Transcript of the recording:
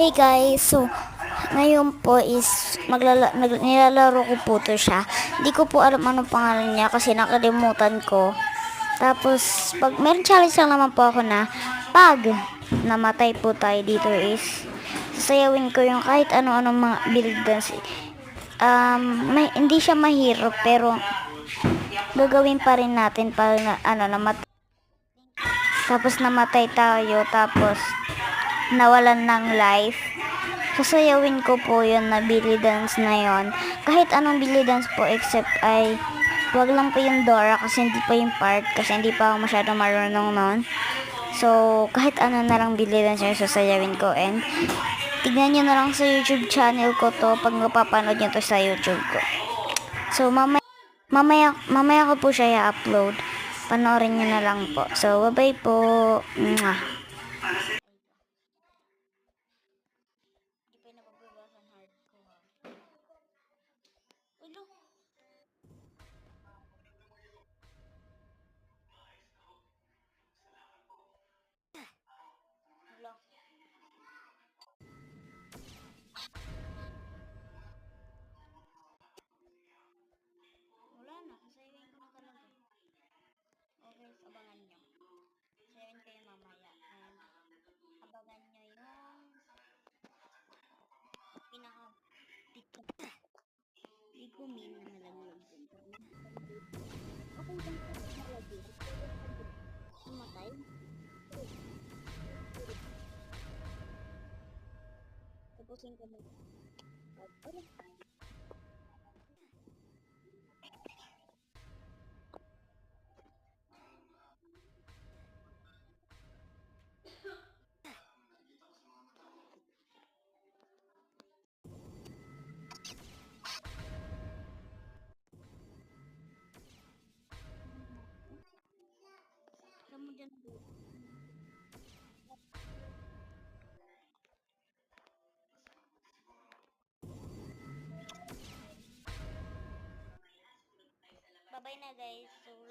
Hey guys, so ngayon po is maglala, nilalaro ko po to siya. Hindi ko po alam anong pangalan niya kasi nakalimutan ko. Tapos, pag meron challenge lang naman po ako na pag namatay po tayo dito is sasayawin ko yung kahit ano-ano mga build dance. Um, may, hindi siya mahirap pero gagawin pa rin natin para na, ano, namatay. Tapos namatay tayo, tapos nawalan ng life. Sasayawin ko po yun na belly dance na yon. Kahit anong belly dance po except ay wag lang po yung Dora kasi hindi pa yung part kasi hindi pa ako masyado marunong noon. So, kahit ano na lang belly dance yung sasayawin ko and tignan nyo na lang sa YouTube channel ko to pag mapapanood nyo to sa YouTube ko. So, mamaya, mamaya, mamaya ko po siya i-upload. Panoorin nyo na lang po. So, bye-bye po. Mwah. Non. Min na nalaglag dun. Okay lang po nalaglag. Tumatay. Tapusin ko na. Alam mo dyan po. Bye-bye na guys. So, laro